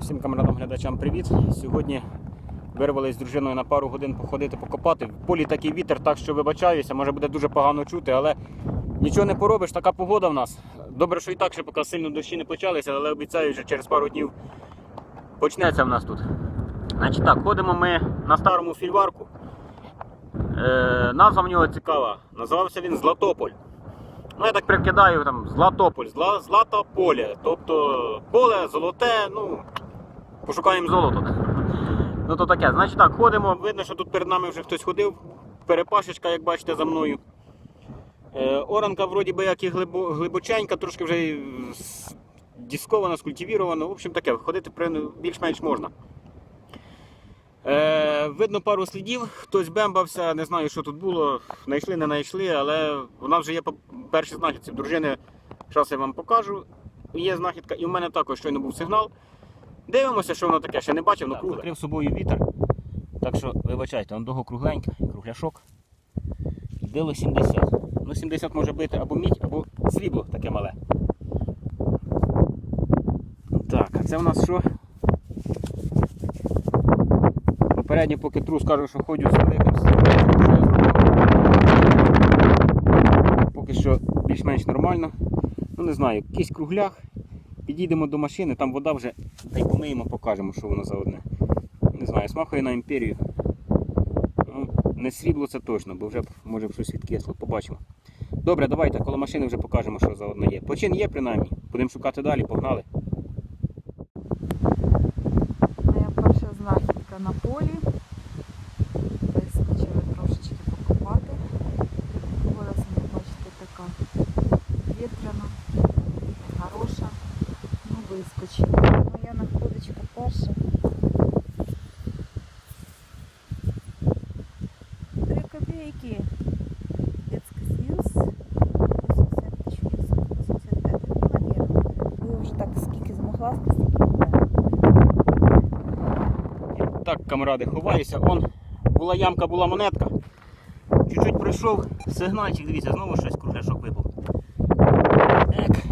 Всім камерадам глядачам привіт. Сьогодні вирвались з дружиною на пару годин походити, покопати. В полі такий вітер, так що вибачаюся, може буде дуже погано чути, але нічого не поробиш, така погода в нас. Добре, що і так, що поки сильно дощі не почалися, але обіцяю, що через пару днів почнеться в нас тут. Значить так, ходимо ми на старому фільварку. Е, назва в нього цікава. Називався він Златополь. Ну, я так прикидаю, там Златополь, Зла, Златополе. Тобто поле, золоте, ну, пошукаємо золото. Ну то таке. Значить так, ходимо, видно, що тут перед нами вже хтось ходив. Перепашечка, як бачите, за мною. Е, оранка вроді би як і глибо, глибоченька, трошки вже діскована, скультивірована. В общем таке, ходити більш-менш можна. Е, видно пару слідів, хтось бембався, не знаю, що тут було. Знайшли, не знайшли, але вона вже є по перші знахідці дружини. Зараз я вам покажу. Є знахідка, і в мене також щойно був сигнал. Дивимося, що воно таке, ще не бачив, але кругле. Закрив собою вітер. Так що, вибачайте, он дого кругленька, кругляшок. Дило 70. Ну, 70 може бити або мідь, або срібло таке мале. Так, а це у нас що? Попередньо, поки тру скажу, що ходжу з великим що я зробив. Поки що більш-менш нормально. Ну не знаю, якийсь кругляк. Підійдемо до машини, там вода вже, та й помиємо, покажемо, що воно за одне. Не знаю, смахує на імперію. Ну, не срібло це точно, бо вже може щось відкисло, побачимо. Добре, давайте, коло машини вже покажемо, що за одне є. Почин є принаймні. Будемо шукати далі, погнали. Моя перша знахідка на полі. Вискочили трошечки покопати. Погода самі бачите така вітряна, хороша. Ну, вискочили. Моя находочка перша. Три копійки. Детский Союз. 1985. Ну, наверное. Ви вже так скільки змогла, стільки буде. Так, камради, ховаюся. Он була ямка, була монетка. Чуть-чуть пройшов сигнальчик, дивіться, знову щось кругляшок випав. Ек.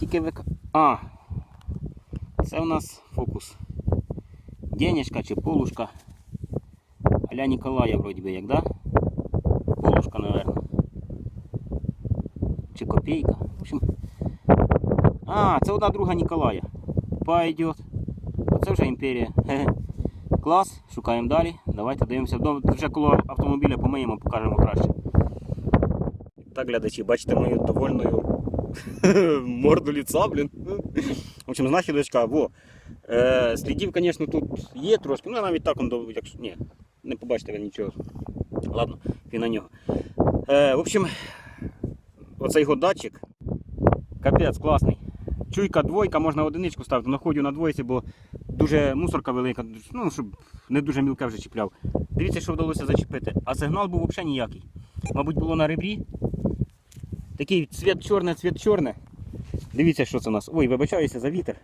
Тільки вик... А. Це у нас фокус. Денежка чи полушка. Аля Ніколая вроді би як, да? Полушка, наверное. Чи копійка. В общем. А, це одна друга Ніколая. Пойдет. Оце вже імперія. Хе-хе. Клас, шукаємо далі. Давайте дивимося. Вже коло автомобіля помиємо, покажемо краще. Так, глядачі, бачите мою довольною морду ліца, блін. В общем, знахідочка, во. Е, слідів, звісно, тут є трошки, ну навіть так, он, якщо. Ні, не побачите ви нічого. Ладно, і на нього. Е, в общем, оцей його датчик. Капець, класний. Чуйка двойка, можна одиничку ставити, находю на двойці, бо дуже мусорка велика, ну, щоб не дуже мілке вже чіпляв. Дивіться, що вдалося зачепити. А сигнал був взагалі ніякий. Мабуть, було на ребрі. Такий цвіт чорне, цвіт чорне. Дивіться, що це у нас. Ой, вибачаюся за вітер.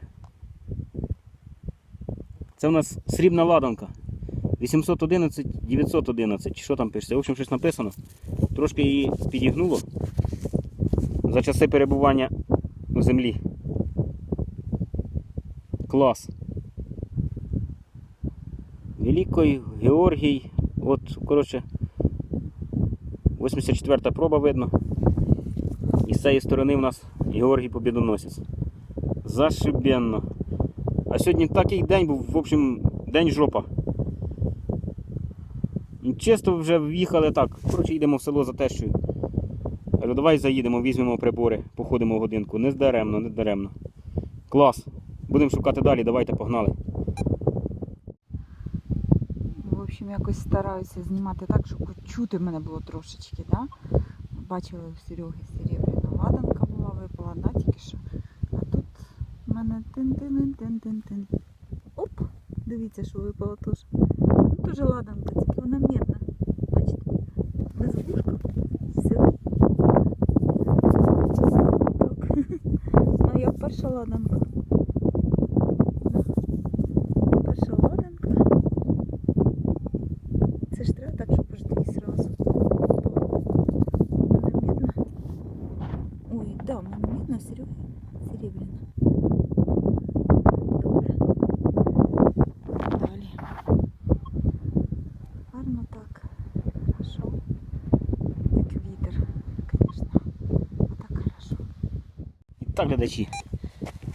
Це у нас срібна ладанка. 811 911. Що там пишеться? В общем, щось написано. Трошки її підігнуло за часи перебування у землі. Клас. Великий Георгій. От, коротше, 84 проба видно. І з цієї сторони в нас Георгій Побідоносець. Зашибенно. А сьогодні такий день був, в общем, день жопа. Чисто вже в'їхали так. Коротше, йдемо в село за тещою. Кажу, давай заїдемо, візьмемо прибори, походимо годинку. Не даремно, не даремно. Клас. Будемо шукати далі, давайте погнали. В якось стараюся знімати так, щоб чути мене було трошечки, да? Бачили у Сереги серебряна ладанка була випала, да, тільки що. А тут в мене тин-тин-тин-тин-тин. Оп! Дивіться, що випало теж. Ну, теж ладанка, тільки вона медна. Бачите? Без вушка. Моя перша ладанка. Да. Перша ладанка. Це ж треба так, щоб аж дві зразу. Вона медна. Ой, да, вона медна, Серега серебряна. Добре. Так, глядачі.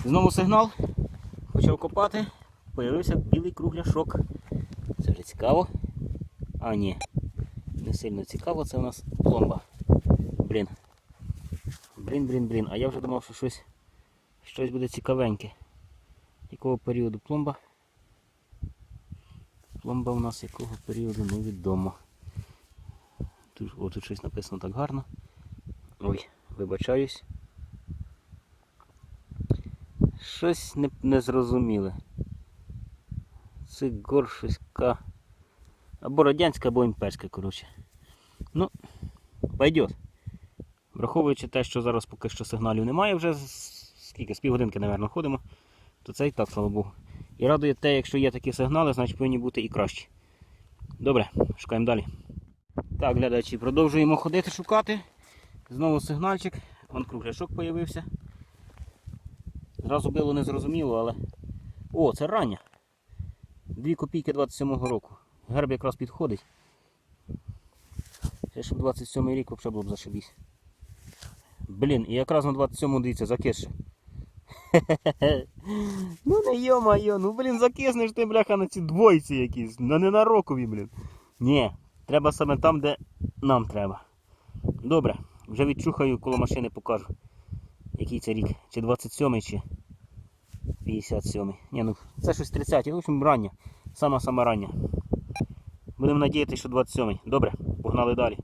Знову сигнал. Почав копати. Появився білий кругляшок. Це вже цікаво. А, ні. Не сильно цікаво, це у нас пломба. Блін. Блін, блін, блін. А я вже думав, що щось, щось буде цікавеньке. Якого періоду пломба? Пломба у нас якого періоду невідомо. Тут, о, тут щось написано так гарно. Ой, вибачаюсь. Щось не, незрозуміле. Це гор щось. Або радянська, або імперська, коротше. Ну, пойдет. Враховуючи те, що зараз поки що сигналів немає, вже скільки, з півгодинки, мабуть, ходимо, то це і так, слава Богу. І радує те, якщо є такі сигнали, значить повинні бути і кращі. Добре, шукаємо далі. Так, глядачі, продовжуємо ходити шукати. Знову сигнальчик. Вон кругляшок з'явився. Зразу було незрозуміло, але. О, це рання. 2 копійки 27-го року. Герб якраз підходить. Ще щоб 27-й рік взагалі було б зашибісь. Блін, і якраз на 27-му дивіться, закисше. Ну не йо-майо, ну блін, закиснеш ти, бляха, на ці двойці якісь, на не на рокові, блін. Ні, треба саме там, де нам треба. Добре, вже відчухаю, коло машини покажу. Який це рік? Чи 27-й, чи 57-й. Ні, ну це щось 30-й, в общем, рання. Сама сама рання. Будемо надіятися, що 27-й. Добре, погнали далі.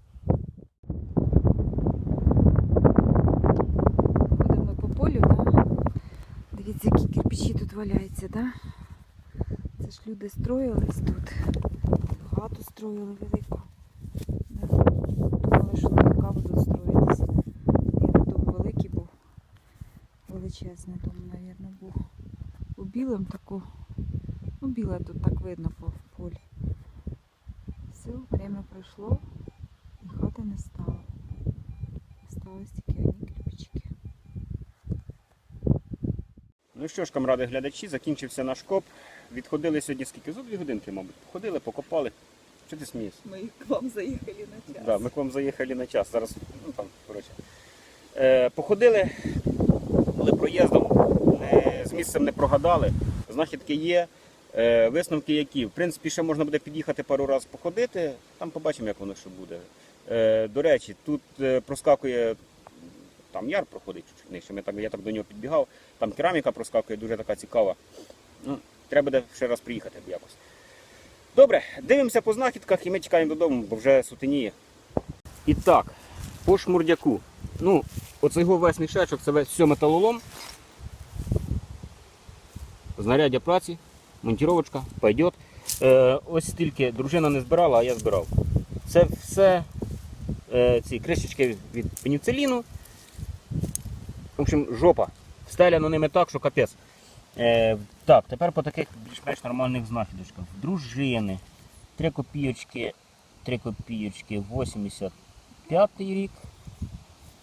Ходимо по полю, да? Дивіться, які кирпичі тут валяються, да? Це ж люди строїлись тут. Багато строїли велику. Да? Думали, що на віка будуть строїтися. Я дом великий був. Величезний дом, мабуть, був. У білим таку. Ну, біле тут так видно по полі. Все, время пройшло і хати не стало. Осталось тільки одні кирпичики. Ну що ж, камради глядачі, закінчився наш коп. Відходили сьогодні скільки? Зо дві годинки, мабуть. Ходили, покопали. Що ти смієшся? Ми к вам заїхали на час. Да, ми к вам заїхали на час. Зараз, ну там, коротше. Е, походили, були проїздом, місцем не прогадали. Знахідки є, е, висновки які. В принципі, ще можна буде під'їхати пару разів походити, там побачимо, як воно що буде. Е, до речі, тут е, проскакує, там яр проходить нижче, ми так, я так до нього підбігав. Там кераміка проскакує, дуже така цікава. Ну, треба буде ще раз приїхати якось. Добре, дивимося по знахідках і ми чекаємо додому, бо вже сутеніє. І так, по шмурдяку. Ну, оцей його весь мішечок, це весь все металолом. Знаряддя праці, монтіровочка, пойдет. Е, ось стільки дружина не збирала, а я збирав. Це все е, ці кришечки від- від пеніциліну. В общем, жопа. Стеляно ними так, що капець. Е, так, тепер по таких більш-менш нормальних знахідочках. Дружини. 3 копійочки, 3 копійочки, 85 рік.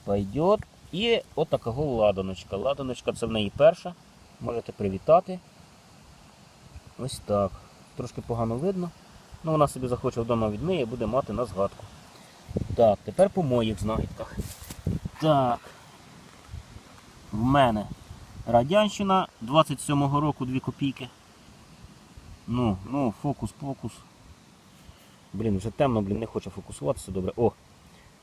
Пойдет. І от такого ладаночка. Ладаночка це в неї перша. Можете привітати. Ось так. Трошки погано видно. Ну, вона собі захоче вдома відмиє буде мати на згадку. Так, тепер по моїх знахідках. Так. В мене Радянщина 27-го року 2 копійки. Ну, ну, фокус, фокус. Блін, вже темно, блін, не хоче фокусуватися добре. О!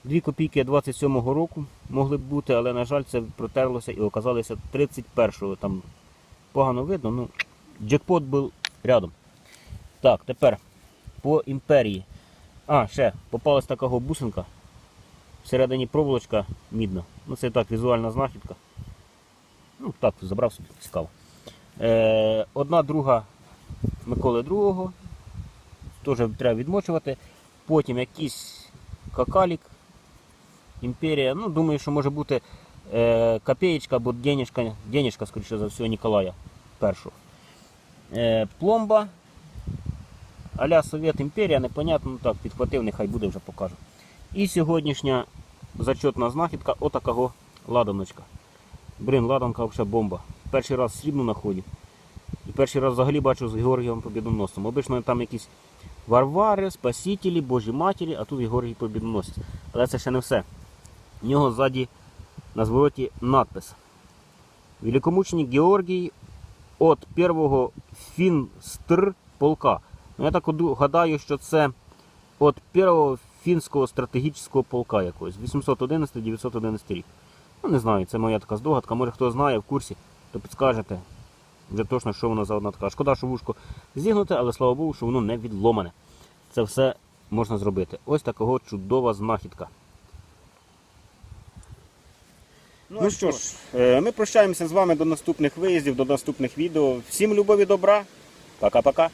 2 копійки 27-го року могли б бути, але, на жаль, це протерлося і оказалося 31-го. Там погано видно, ну, джекпот був рядом. Так, тепер по імперії. А, ще попалась така бусинка. Всередині проволочка мідна. Ну, це так, візуальна знахідка. Ну, так, забрав собі, цікаво. Е, одна друга Миколи II. Теж треба відмочувати. Потім якийсь какалік. Імперія. Ну, думаю, що може бути е, копеєчка або денежка, денежка, скоріше за все, Ніколая першого. Е, пломба. Аля Совєт Імперія, непонятно, ну так, підхватив, нехай буде вже покажу. І сьогоднішня зачетна знахідка отакого ладаночка. Блін, ладанка взагалі бомба. Перший раз срібну на ході. І перший раз взагалі бачу з Георгієм Побідоносцем. Обично там якісь Варвари, Спасителі, Божі Матері, а тут Георгій Побідоносець. Але це ще не все. В нього ззаді на звороті надпис. Великомученик Георгій от першого фінстр полка. Ну, я так гадаю, що це от першого фінського стратегічного полка якогось. 811-911 рік. Ну, не знаю, це моя така здогадка. Може хто знає в курсі, то підскажете. Вже точно, що воно за одна така. Шкода, що вушко зігнуте, але слава Богу, що воно не відломане. Це все можна зробити. Ось такого чудова знахідка. Ну що ж, е, ми прощаємося з вами до наступних виїздів, до наступних відео. Всім любові добра. Пока-пока.